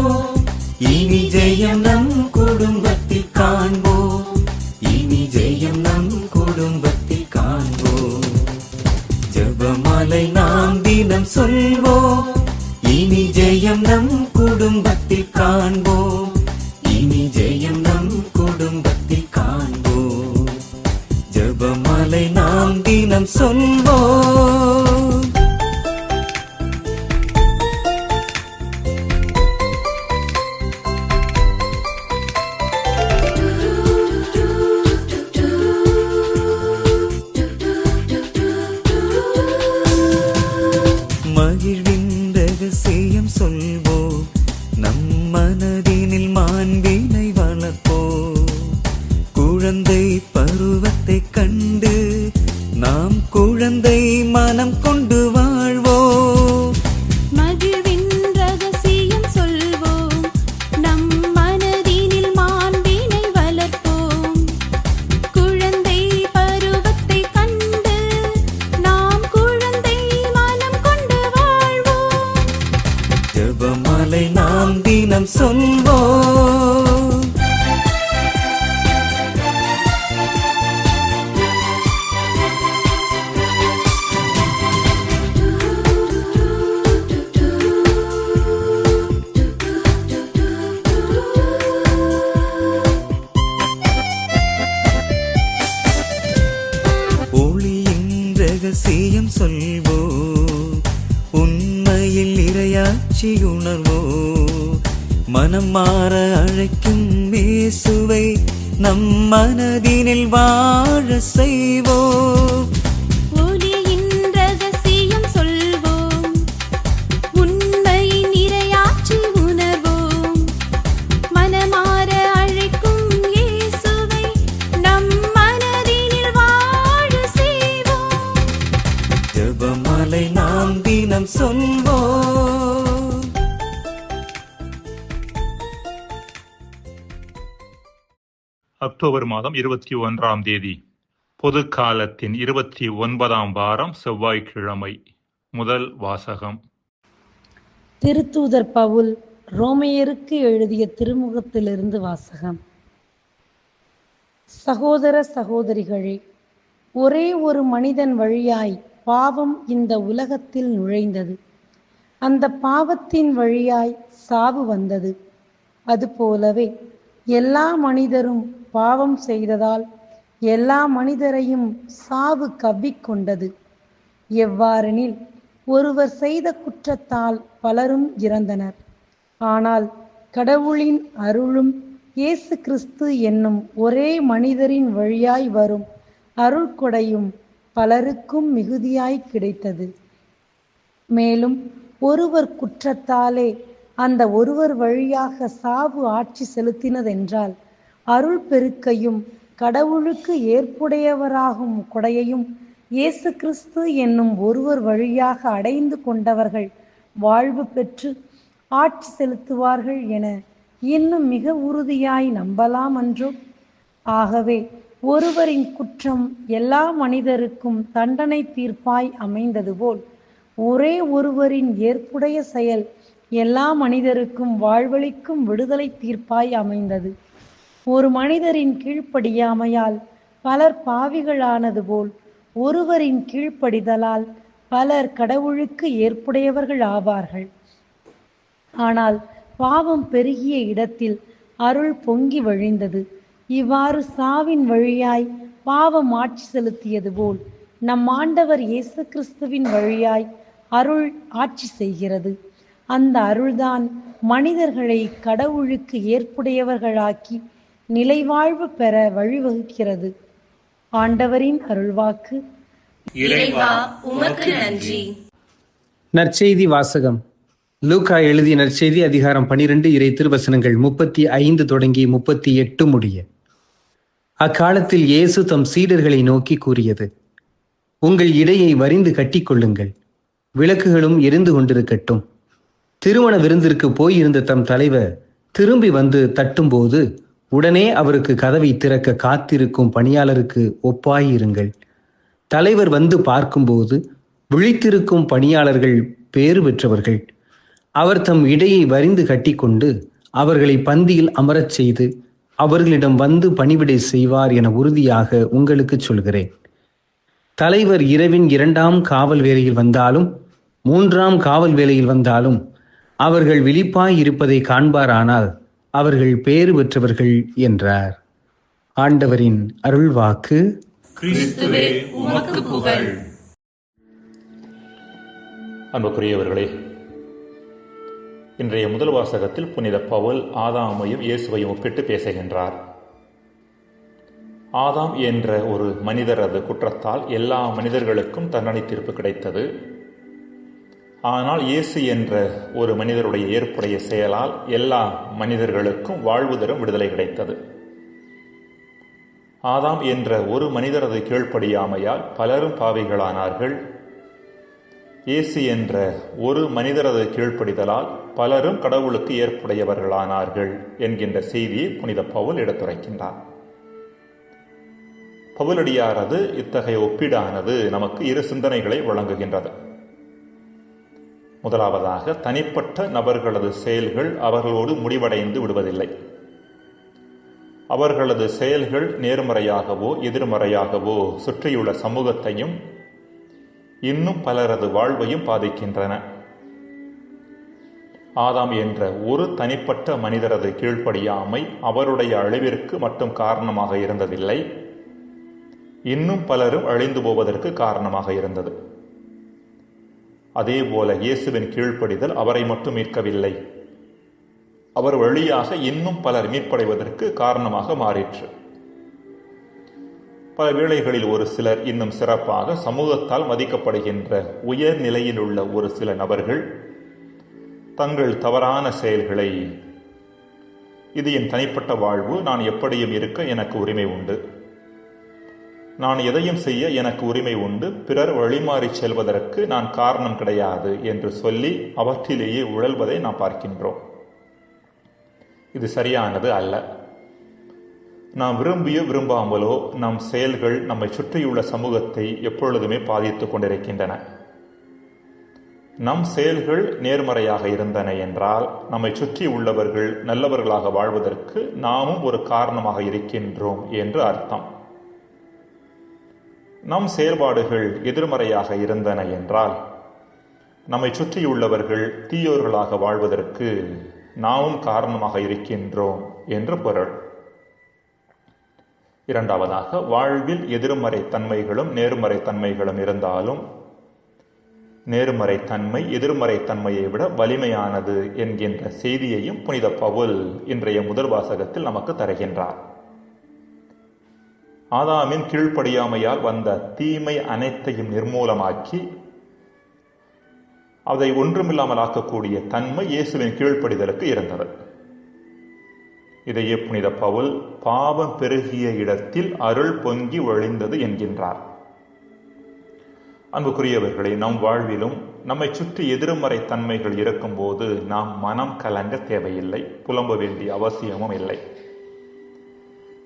ஜெபமாலை நாம் தினம் சொல்வோம் இனி மனம் கொண்டு வா. நம் மனதினில் வாழ செய்வ அக்டோபர் மாதம் இருபத்தி ஒன்றாம் தேதி. பொது காலத்தின் இருபத்தி ஒன்பதாம் வாரம் செவ்வாய்க்கிழமை. முதல் வாசகம். திருத்தூதர் பவுல் ரோமையருக்கு எழுதிய திருமுகத்திலிருந்து வாசகம். சகோதர சகோதரிகளே ஒரே ஒரு மனிதன் வழியாய் பாவம் இந்த உலகத்தில் நுழைந்தது. அந்த பாவத்தின் வழியாய் சாவு வந்தது. அதுபோலவே எல்லா மனிதரும் பாவம் செய்ததால் எல்லா மனிதரையும் சாவு கவ்விக்கொண்டது. எவ்வாறெனில் ஒருவர் செய்த குற்றத்தால் பலரும் இறந்தனர். ஆனால் கடவுளின் அருளும் இயேசு கிறிஸ்து என்னும் ஒரே மனிதரின் வழியாய் வரும் அருள்கொடையும் பலருக்கும் மிகுதியாய் கிடைத்தது. மேலும் ஒருவர் குற்றத்தாலே அந்த ஒருவர் வழியாக சாவு ஆட்சி செலுத்தினதென்றால் அருள் பெருக்கையும் கடவுளுக்கு ஏற்புடையவராகும் கொடையையும் இயேசு கிறிஸ்து என்னும் ஒருவர் வழியாக அடைந்து கொண்டவர்கள் வாழ்வு பெற்று ஆட்சி செலுத்துவார்கள் என இன்னும் மிக உறுதியாய் நம்பலாம் என்றோ ஆகவே ஒருவரின் குற்றம் எல்லா மனிதருக்கும் தண்டனை தீர்ப்பாய் அமைந்தது போல் ஒரே ஒருவரின் ஏற்புடைய செயல் எல்லா மனிதருக்கும் வாழ்வளிக்கும் விடுதலை தீர்ப்பாய் அமைந்தது. ஒரு மனிதரின் கீழ்ப்படியாமையால் பலர் பாவிகளானது போல் ஒருவரின் கீழ்ப்படிதலால் பலர் கடவுளுக்கு ஏற்புடையவர்கள் ஆவார்கள். ஆனால் பாவம் பெருகிய இடத்தில் அருள் பொங்கி வழிந்தது. இவ்வாறு சாவின் வழியாய் பாவம் ஆட்சி செலுத்தியது போல் நம் ஆண்டவர் இயேசு கிறிஸ்துவின் வழியாய் அருள் ஆட்சி செய்கிறது. அந்த அருள்தான் மனிதர்களை கடவுளுக்கு ஏற்புடையவர்களாக்கி நிலைவாழ்வு பெற வழிவகுக்கிறது. ஆண்டவரின் அருள்வாக்கு. இறைவா உமக்கு நன்றி. நற்செய்தி வாசகம். லூக்கா எழுதிய நற்செய்தி அதிகாரம் பனிரெண்டு இறை திருவசனங்கள் முப்பத்தி ஐந்து தொடங்கி முப்பத்தி எட்டு முடிய. அக்காலத்தில் இயேசு தம் சீடர்களை நோக்கி கூறியது உங்கள் இடையை வரிந்து கட்டிக்கொள்ளுங்கள். விளக்குகளும் எரிந்து கொண்டிருக்கட்டும். திருமண விருந்திற்கு போயிருந்த தம் தலைவர் திரும்பி வந்து தட்டும்போது உடனே அவருக்கு கதவை திறக்க காத்திருக்கும் பணியாளருக்கு ஒப்பாயிருங்கள். தலைவர் வந்து பார்க்கும்போது விழித்திருக்கும் பணியாளர்கள் பேறு பெற்றவர்கள். அவர் தம் இடையை வரிந்து கட்டிக்கொண்டு அவர்களை பந்தியில் அமரச் செய்து அவர்களிடம் வந்து பணிவிடை செய்வார் என உறுதியாக உங்களுக்கு சொல்கிறேன். தலைவர் இரவின் இரண்டாம் காவல் வேலையில் வந்தாலும் மூன்றாம் காவல் வேலையில் வந்தாலும் அவர்கள் விழிப்பாய் இருப்பதை காண்பாரானால் அவர்கள் பேறு பெற்றவர்கள் என்றார். ஆண்டவரின் அருள்வாக்கு. கிறிஸ்துவே உமக்கு புகழ். அன்புக்குரியவர்களே இன்றைய முதல் வாசகத்தில் புனித பவுல் ஆதாமையும் இயேசுவையும் ஒப்பிட்டு பேசுகின்றார். ஆதாம் என்ற ஒரு மனிதரது குற்றத்தால் எல்லா மனிதர்களுக்கும் தண்டனை தீர்ப்பு கிடைத்தது. ஆனால் இயேசு என்ற ஒரு மனிதருடைய ஏற்புடைய செயலால் எல்லா மனிதர்களுக்கும் வாழ்வு தரும் விடுதலை கிடைத்தது. ஆதாம் என்ற ஒரு மனிதரது கீழ்ப்படியாமையால் பலரும் பாவிகளானார்கள். இயேசு என்ற ஒரு மனிதரது கீழ்ப்படிதலால் பலரும் கடவுளுக்கு ஏற்புடையவர்களானார்கள் என்கின்ற செய்தியை புனித பவுல் எடுத்துரைக்கின்றார். பவுலடியாரது இத்தகைய ஒப்பீடானது நமக்கு இரு சிந்தனைகளை வழங்குகின்றது. முதலாவதாக தனிப்பட்ட நபர்களது செயல்கள் அவர்களோடு முடிவடைந்து விடுவதில்லை. அவர்களது செயல்கள் நேர்மறையாகவோ எதிர்மறையாகவோ சுற்றியுள்ள சமூகத்தையும் இன்னும் பலரது வாழ்வையும் பாதிக்கின்றன. ஆதாம் என்ற ஒரு தனிப்பட்ட மனிதரது கீழ்ப்படியாமை அவருடைய அழிவிற்கு மட்டும் காரணமாக இருந்ததில்லை. இன்னும் பலரும் அழிந்து போவதற்கு காரணமாக இருந்தது. அதேபோல இயேசுவின் கீழ்ப்படிதல் அவரை மட்டும் மீட்கவில்லை. அவர் வழியாக இன்னும் பலர் மீட்படைவதற்கு காரணமாக மாறிற்று. பல வேளைகளில் ஒரு சிலர் இன்னும் சிறப்பாக சமூகத்தால் மதிக்கப்படுகின்ற உயர் நிலையில் உள்ள ஒரு சில நபர்கள் தங்கள் தவறான செயல்களை இது என் தனிப்பட்ட வாழ்வு நான் எப்படியும் இருக்க எனக்கு உரிமை உண்டு. நான் எதையும் செய்ய எனக்கு உரிமை உண்டு. பிறர் வழிமாறி செல்வதற்கு நான் காரணம் கிடையாது என்று சொல்லி அவற்றிலேயே உழல்வதை நாம் பார்க்கின்றோம். இது சரியானது அல்ல. நாம் விரும்பியோ விரும்பாமலோ நம் செயல்கள் நம்மை சுற்றியுள்ள சமூகத்தை எப்பொழுதுமே பாதித்துக் கொண்டிருக்கின்றன. நம் செயல்கள் நேர்மறையாக இருந்தன என்றால் நம்மை சுற்றி உள்ளவர்கள் நல்லவர்களாக வாழ்வதற்கு நாமும் ஒரு காரணமாக இருக்கின்றோம் என்று அர்த்தம். நம் செயல்பாடுகள் எதிர்மறையாக இருந்தன என்றால் நம்மை சுற்றியுள்ளவர்கள் தீயோர்களாக வாழ்வதற்கு நாமும் காரணமாக இருக்கின்றோம் என்று பொருள். இரண்டாவதாக வாழ்வில் எதிர்மறை தன்மைகளும் நேர்மறை தன்மைகளும் இருந்தாலும் நேர்மறை தன்மை எதிர்மறை தன்மையை விட வலிமையானது என்கின்ற செய்தியையும் புனித பவுல் இன்றைய முதல் வாசகத்தில் நமக்கு தருகின்றார். ஆதாமின் கீழ்ப்படியாமையால் வந்த தீமை அனைத்தையும் நிர்மூலமாக்கி அதை ஒன்றுமில்லாமல் ஆக்கக்கூடிய தன்மை இயேசுவின் கீழ்ப்படிதலுக்கு இருந்தது. இதையே புனித பவுல் பாவம் பெருகிய இடத்தில் அருள் பொங்கி ஒழிந்தது என்கின்றார். அன்புக்குரியவர்களே நம் வாழ்விலும் நம்மை சுற்றி எதிர்மறை தன்மைகள் இருக்கும்போது நாம் மனம் கலங்க தேவையில்லை புலம்ப வேண்டிய அவசியமும் இல்லை.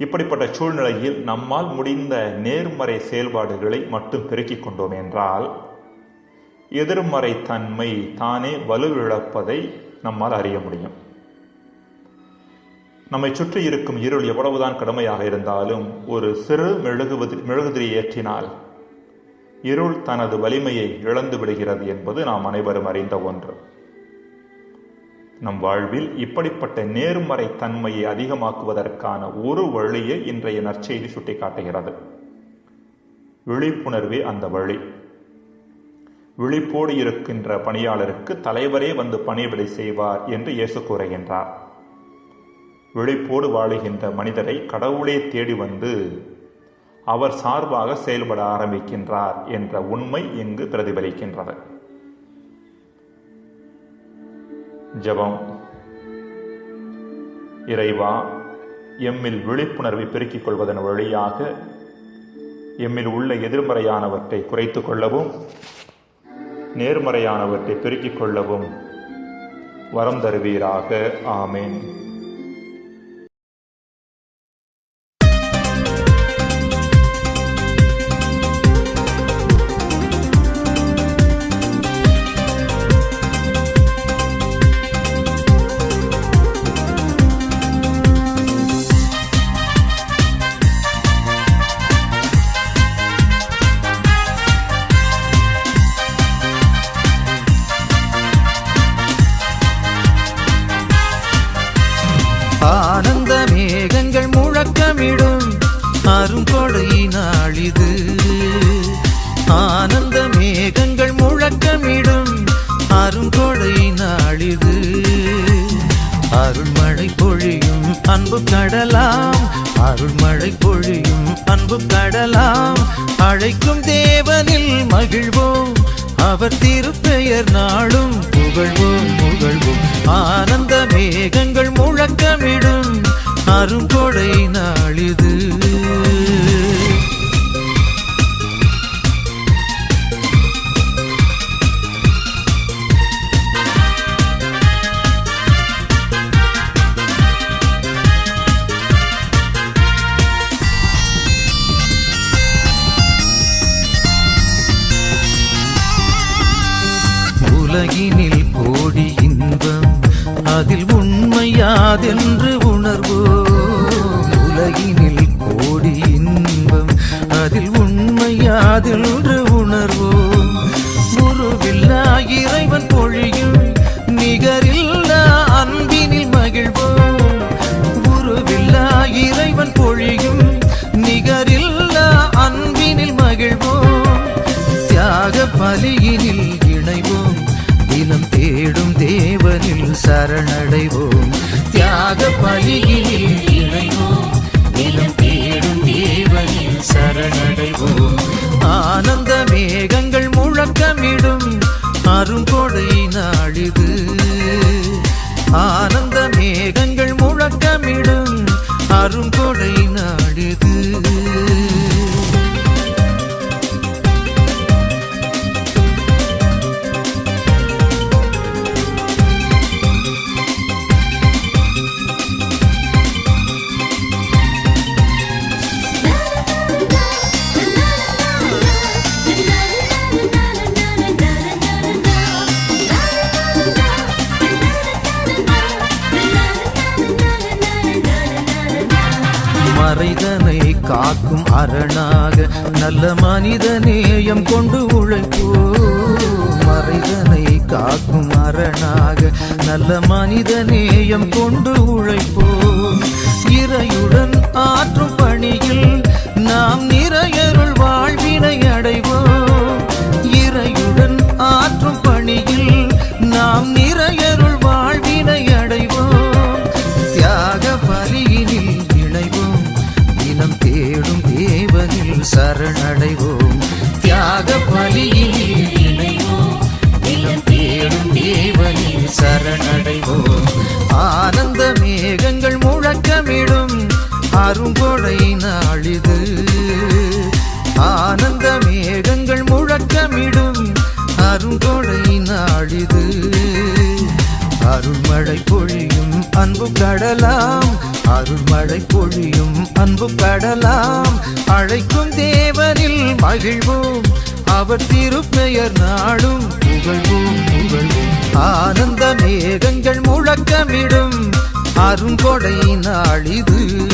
இப்படிப்பட்ட சூழ்நிலையில் நம்மால் முடிந்த நேர்மறை செயல்பாடுகளை மட்டும் பெருக்கிக் கொண்டோம் என்றால் எதிர்மறை தன்மை தானே வலுவிழப்பதை நம்மால் அறிய முடியும். நம்மை சுற்றி இருக்கும் இருள் எவ்வளவுதான் கடுமையாக இருந்தாலும் ஒரு சிறு மெழுகுவது மெழுகுதிரி ஏற்றினால் இருள் தனது வலிமையை இழந்து விடுகிறது என்பது நாம் அனைவரும் அறிந்த ஒன்று. நம் வாழ்வில் இப்படிப்பட்ட நேர்மறை தன்மையை அதிகமாக்குவதற்கான ஒரு வழியை இன்றைய நற்செய்தி சுட்டிக்காட்டுகிறது. விழிப்புணர்வே அந்த வழி. விழிப்போடு இருக்கின்ற பணியாளருக்கு தலைவரே வந்து பணிவிடை செய்வார் என்று இயேசு கூறுகின்றார். விழிப்போடு வாழுகின்ற மனிதரை கடவுளே தேடி வந்து அவர் சார்பாக செயல்பட ஆரம்பிக்கின்றார் என்ற உண்மை இங்கு பிரதிபலிக்கின்றது. ஜெபம். இறைவா எம்மில் விழிப்புணர்வை பெருக்கிக் கொள்வதன் வழியாக எம்மில் உள்ள எதிர்மறையானவற்றை குறைத்து கொள்ளவும் நேர்மறையானவற்றை பெருக்கிக் கொள்ளவும் வரம் தருவீராக. ஆமேன். ஆனந்த மேகங்கள் முழக்கமிடும். அருங்கொடை நாளிது. அருள்மழை பொழியும் அன்பு கடலாம். அருள்மழை பொழியும் அன்பு கடலாம். அழைக்கும் தேவனில் மகிழ்வோம். அவர் திருப்பெயர் நாளும் புகழ்வோம் புகழ்வோம். ஆனந்த மேகங்கள் முழக்கமிடும். அருங்கொடை நாளிது. உண்மையாதென்று உணர்வோம். குருவில்லா இறைவன் பொழியும் நிகரில்லா அன்பினில் மகிழ்வோம். குருவில்லா இறைவன் பொழியும் நிகரில்லா அன்பினில் மகிழ்வோம். தியாக பலியினில் இணைவோம். தினம் தேடும் தேவனில் சரணடைவோம். நல்ல மனித நேயம் கொண்டு உழைப்போ கடலாம் அருள்மழை பொழியும் அன்பு கடலாம் அழைக்கும் தேவனில் மகிழ்வோம். அவர் திருப்பெயர் நாடும் புகழ்வோம் புகழ்வோம். ஆனந்த மேகங்கள் முழக்கமிடும். அருங்கொடை நாளிது.